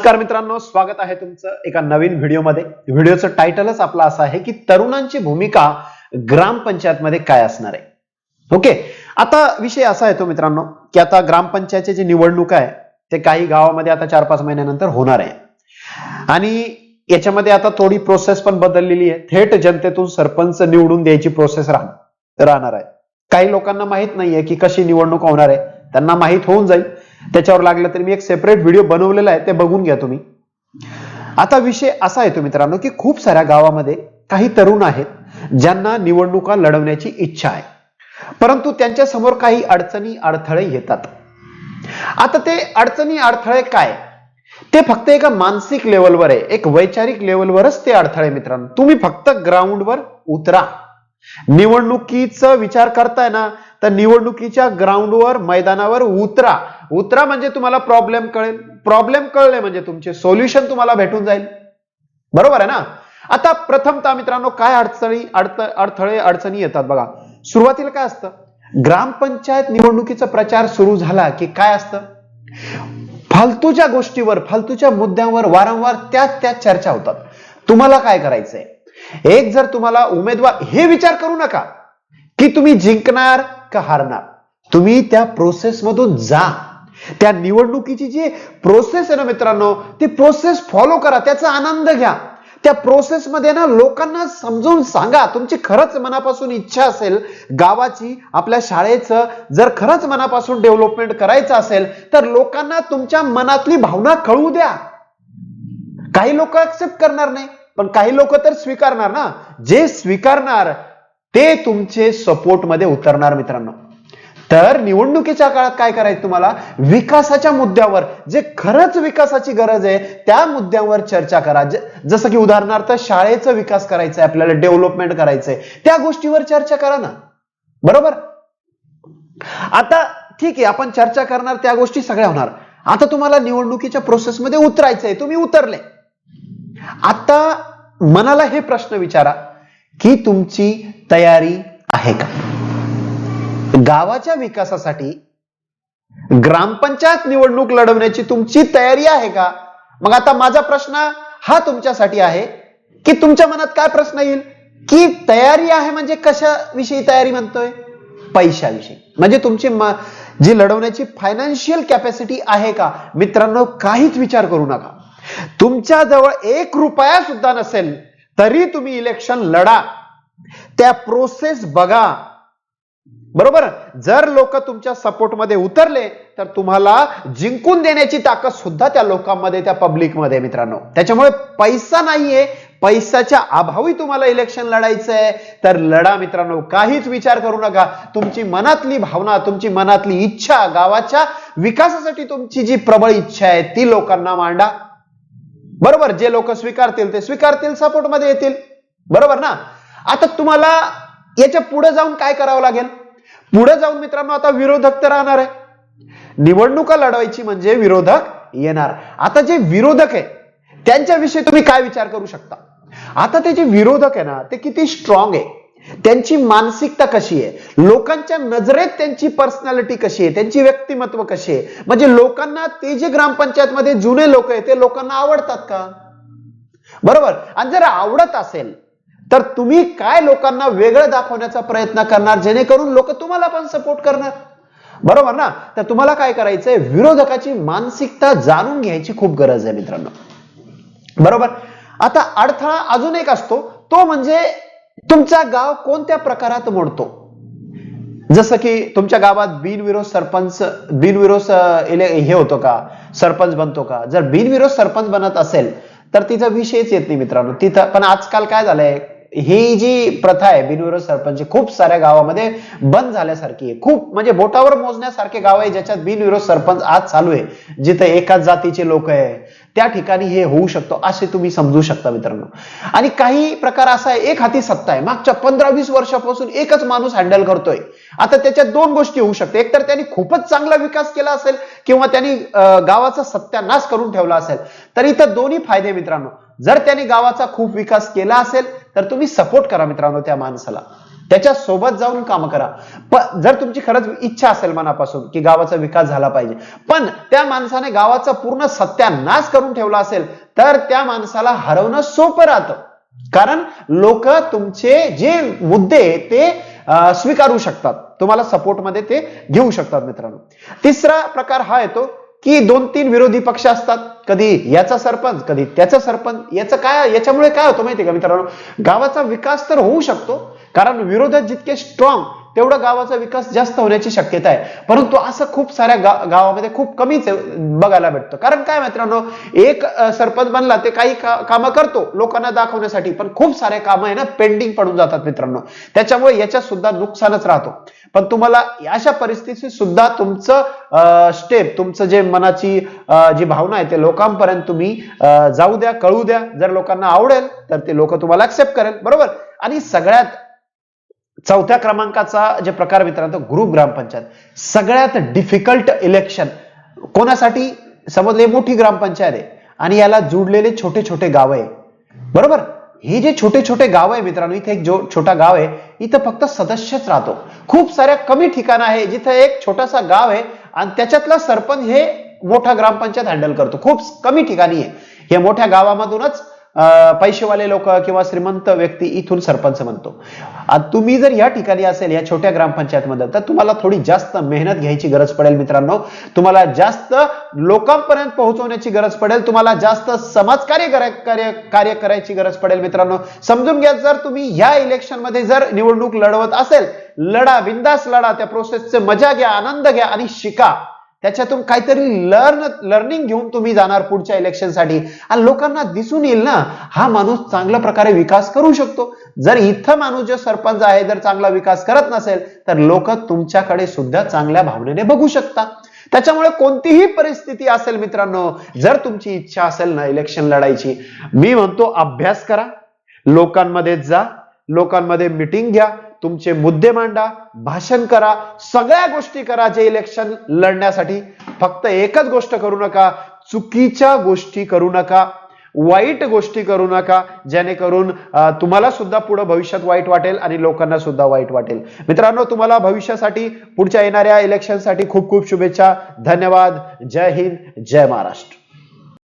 नमस्कार मित्रांनो स्वागत आहे तुमचं एका नवीन व्हिडिओमध्ये. व्हिडिओचं टायटलच आपलं असं आहे की तरुणांची भूमिका ग्रामपंचायतमध्ये काय असणार आहे? ओके आता विषय असा येतो मित्रांनो की आता ग्रामपंचायतची जी निवडणूक आहे ते काही गावामध्ये आता चार पाच महिन्यानंतर होणार आहे. आणि याच्यामध्ये आता थोडी प्रोसेस पण बदललेली आहे. थेट जनतेतून सरपंच निवडून द्यायची प्रोसेस राहणार आहे. काही लोकांना माहीत नाहीये की कशी निवडणूक होणार आहे. त्यांना माहीत होऊन जाईल. त्याच्यावर लागलं तरी मी एक सेपरेट व्हिडिओ बनवलेला आहे ते बघून घ्या तुम्ही. आता विषय असा येतो मित्रांनो की खूप साऱ्या गावामध्ये काही तरुण आहेत ज्यांना निवडणुका लढवण्याची इच्छा आहे. परंतु त्यांच्यासमोर काही अडचणी अडथळे येतात. आता ते अडचणी अडथळे काय? ते फक्त एका मानसिक लेवलवर आहे. एक वैचारिक लेवलवरच ते अडथळे मित्रांनो. तुम्ही फक्त ग्राउंडवर उतरा. निवडणुकीचा विचार करताय ना तर निवडणुकीच्या ग्राउंडवर मैदानावर उतरा. उतरा म्हणजे तुम्हाला प्रॉब्लेम कळेल. प्रॉब्लेम कळले म्हणजे तुमचे सोल्युशन तुम्हाला भेटून जाईल. बरोबर आहे ना? आता प्रथमतः मित्रांनो काय अडचणी अडथळे अडचणी येतात बघा. सुरुवातीला काय असतं? ग्रामपंचायत निवडणुकीचा प्रचार सुरू झाला की काय असतं? फालतूच्या गोष्टीवर फालतूच्या मुद्द्यांवर वारंवार त्याच त्याच चर्चा होतात. तुम्हाला काय करायचंय? एक जर तुम्हाला उमेदवार हे विचार करू नका की तुम्ही जिंकणार का हारणार. तुम्ही त्या प्रोसेसमधून जा. त्या निवडणुकीची जी प्रोसेस आहे ना मित्रांनो ती प्रोसेस फॉलो करा त्याचा आनंद घ्या. त्या प्रोसेस मध्ये ना लोकांना समजून सांगा. तुमची खरंच मनापासून इच्छा असेल गावाची आपल्या शाळेचं जर खरंच मनापासून डेव्हलपमेंट करायचं असेल तर लोकांना तुमच्या मनातली भावना कळू द्या. काही लोक ऍक्सेप्ट करणार नाही पण काही लोक तर स्वीकारणार ना. जे स्वीकारणार ते तुमचे सपोर्टमध्ये उतरणार मित्रांनो. तर निवडणुकीच्या काळात काय करायचं तुम्हाला? विकासाच्या मुद्द्यावर. जे खरंच विकासाची गरज आहे त्या मुद्द्यावर चर्चा करा. जसं की उदाहरणार्थ शाळेचा विकास करायचा आहे आपल्याला डेव्हलपमेंट करायचंय. त्या गोष्टीवर चर्चा करा ना. बरोबर? आता ठीक आहे आपण चर्चा करणार त्या गोष्टी सगळ्या होणार. आता तुम्हाला निवडणुकीच्या प्रोसेसमध्ये उतरायचंय तुम्ही उतरले. आता मनाला हे प्रश्न विचारा की तुमची तयारी आहे का? गावाच्या विकासासाठी ग्रामपंचायत निवडणूक लढवण्याची तुमची तयारी आहे का? मग आता माझा प्रश्न हा तुमच्यासाठी आहे की तुमच्या मनात काय प्रश्न येईल? की तयारी आहे म्हणजे कशाविषयी तयारी म्हणतोय? पैशाविषयी. म्हणजे तुमची जी लढवण्याची फायनान्शियल कॅपॅसिटी आहे का? मित्रांनो काहीच विचार करू नका. तुमच्या जवळ एक रुपया सुद्धा नसेल तरी तुम्ही इलेक्शन लढा. त्या प्रोसेस बघा. बरोबर? जर लोक तुमच्या सपोर्टमध्ये उतरले तर तुम्हाला जिंकून देण्याची ताकद सुद्धा त्या लोकांमध्ये त्या पब्लिकमध्ये मित्रांनो. त्याच्यामुळे पैसा नाहीये पैशाच्या अभावी तुम्हाला इलेक्शन लढायचंय. तर लढा मित्रांनो काहीच विचार करू नका. तुमची मनातली भावना तुमची मनातली इच्छा गावाच्या विकासासाठी तुमची जी प्रबळ इच्छा आहे ती लोकांना मांडा. बरोबर? जे लोक स्वीकारतील ते स्वीकारतील सपोर्टमध्ये येतील. बरोबर ना? आता तुम्हाला याच्यापुढे जाऊन काय करावं लागेल? पुढे जाऊन मित्रांनो आता विरोधक तर राहणार आहे. निवडणुका लढवायची म्हणजे विरोधक येणार. आता जे विरोधक आहे त्यांच्याविषयी तुम्ही काय विचार करू शकता? आता ते जे विरोधक आहे ना ते किती स्ट्रॉंग आहे. त्यांची मानसिकता कशी आहे? लोकांच्या नजरेत त्यांची पर्सनॅलिटी कशी आहे? त्यांची व्यक्तिमत्व कशी आहे? म्हणजे लोकांना ते जे ग्रामपंचायत मध्ये जुने लोक आहे ते लोकांना आवडतात का? बरोबर. आणि जर आवडत असेल तर तुम्ही काय लोकांना वेगळं दाखवण्याचा प्रयत्न करणार? जेणेकरून लोक तुम्हाला पण सपोर्ट करणार. बरोबर ना? तर तुम्हाला काय करायचंय? विरोधकाची मानसिकता जाणून घ्यायची खूप गरज आहे मित्रांनो. बरोबर? आता अडथळा अजून एक असतो. तो म्हणजे तुमचा गाव कोणत्या प्रकारात मोडतो? जसं की तुमच्या गावात बिनविरोध सरपंच बिनविरोध हे होतो का? सरपंच बनतो का? जर बिनविरोध सरपंच बनत असेल तर तिचा विषयच येत नाही मित्रांनो. तिथं पण आजकाल काय झालंय? ही जी प्रथा आहे बिनविरोध सरपंच खूप साऱ्या गावामध्ये बंद झाल्यासारखी आहे. खूप म्हणजे बोटावर मोजण्यासारखे गाव आहे ज्याच्यात बिनविरोध सरपंच आज चालू आहे. जिथे एकाच जातीचे लोक आहे. त्या ठिकाणी हे होऊ शकतो असे तुम्ही समजू शकता मित्रांनो. आणि काही प्रकार असा आहे एक हाती सत्ता आहे. मागच्या पंधरा वीस वर्षापासून एकच माणूस हँडल करतोय. आता त्याच्यात दोन गोष्टी होऊ शकते. एक तर त्यांनी खूपच चांगला विकास केला असेल किंवा त्यांनी गावाचा सत्यानाश करून ठेवला असेल. तर इथं दोन्ही फायदे मित्रांनो. जर त्यांनी गावाचा खूप विकास केला असेल तर तुम्ही सपोर्ट करा मित्रांनो त्या माणसाला. त्याच्या सोबत जाऊन काम करा. पण जर तुमची खरंच इच्छा असेल मनापासून की गावाचा विकास झाला पाहिजे पण त्या माणसाने गावाचा पूर्ण सत्यानाश करून ठेवला असेल तर त्या माणसाला हरवणं सोपं राहतं. कारण लोक तुमचे जे मुद्दे ते स्वीकारू शकतात. तुम्हाला सपोर्टमध्ये ते घेऊ शकतात मित्रांनो. तिसरा प्रकार हा येतो की दोन तीन विरोधी पक्ष असतात. कधी याचा सरपंच कधी त्याचा सरपंच. याचं काय याच्यामुळे काय होतं माहितीये का मित्रांनो? गावाचा विकास तर होऊ शकतो. कारण विरोधात जितके स्ट्रॉंग तेवढं गावाचा विकास जास्त होण्याची शक्यता आहे. परंतु असं खूप साऱ्या गा- गावामध्ये खूप कमीच बघायला भेटतं. कारण काय मित्रांनो एक सरपंच बनला ते काही का- कामं करतो लोकांना दाखवण्यासाठी पण खूप सारे कामं आहे ना पेंडिंग पडून जातात मित्रांनो. त्याच्यामुळे याच्यात सुद्धा नुकसानच राहतो. पण तुम्हाला अशा परिस्थितीत सुद्धा तुमचं स्टेप तुमचं जे मनाची जी भावना आहे ते लोकांपर्यंत तुम्ही जाऊ द्या कळू द्या. जर लोकांना आवडेल तर ते लोक तुम्हाला ऍक्सेप्ट करेल. बरोबर? आणि सगळ्यात चौथ्या क्रमांकाचा जे प्रकार मित्रांनो ग्रुप ग्रामपंचायत. सगळ्यात डिफिकल्ट इलेक्शन कोणासाठी? समजले मोठी ग्रामपंचायत आहे. आणि याला जुडलेले छोटे छोटे गाव आहे. बरोबर? हे जे छोटे छोटे गाव आहे मित्रांनो इथे एक जो छोटा गाव आहे इथं फक्त सदस्यच राहतो. खूप साऱ्या कमी ठिकाणं आहे जिथं एक छोटासा गाव आहे आणि त्याच्यातला सरपंच हे मोठा ग्रामपंचायत हँडल करतो. खूप कमी ठिकाणी आहे. या मोठ्या गावामधूनच पैसेवाले लोक किंवा श्रीमंत व्यक्ती इथून सरपंच म्हणतो तुम्ही जर या ठिकाणी असेल या छोट्या ग्रामपंचायतमध्ये तर तुम्हाला थोडी जास्त मेहनत घ्यायची गरज पडेल मित्रांनो. तुम्हाला जास्त लोकांपर्यंत पोहोचवण्याची गरज पडेल. तुम्हाला जास्त समाजकार्य कार्य कार्य करायची गरज पडेल मित्रांनो. समजून घ्या जर तुम्ही या इलेक्शनमध्ये जर निवडणूक लढवत असेल लढा बिंदास लढा त्या प्रोसेसचे मजा घ्या आनंद घ्या आणि शिका. त्याच्यातून काहीतरी लर्न लर्निंग घेऊन तुम्ही जाणार पुढच्या इलेक्शनसाठी आणि लोकांना दिसून येईल ना हा माणूस चांगल्या प्रकारे विकास करू शकतो. जर इथं माणूस जो सरपंच आहे जर चांगला विकास करत नसेल तर लोक तुमच्याकडे सुद्धा चांगल्या भावनेने बघू शकता. त्याच्यामुळे कोणतीही परिस्थिती असेल मित्रांनो जर तुमची इच्छा असेल ना इलेक्शन लढायची मी म्हणतो अभ्यास करा. लोकांमध्ये जा लोकांमध्ये मिटिंग घ्या. तुमचे मुद्दे मांडा भाषण करा सगळ्या गोष्टी करा जे इलेक्शन लढण्यासाठी. फक्त एकच गोष्ट करू नका चुकीच्या गोष्टी करू नका वाईट गोष्टी करू नका जेणेकरून तुम्हाला सुद्धा पुढे भविष्यात वाईट वाटेल आणि लोकांना सुद्धा वाईट वाटेल. मित्रांनो तुम्हाला भविष्यासाठी पुढच्या येणाऱ्या इलेक्शनसाठी खूप खूप शुभेच्छा. धन्यवाद. जय हिंद. जय महाराष्ट्र.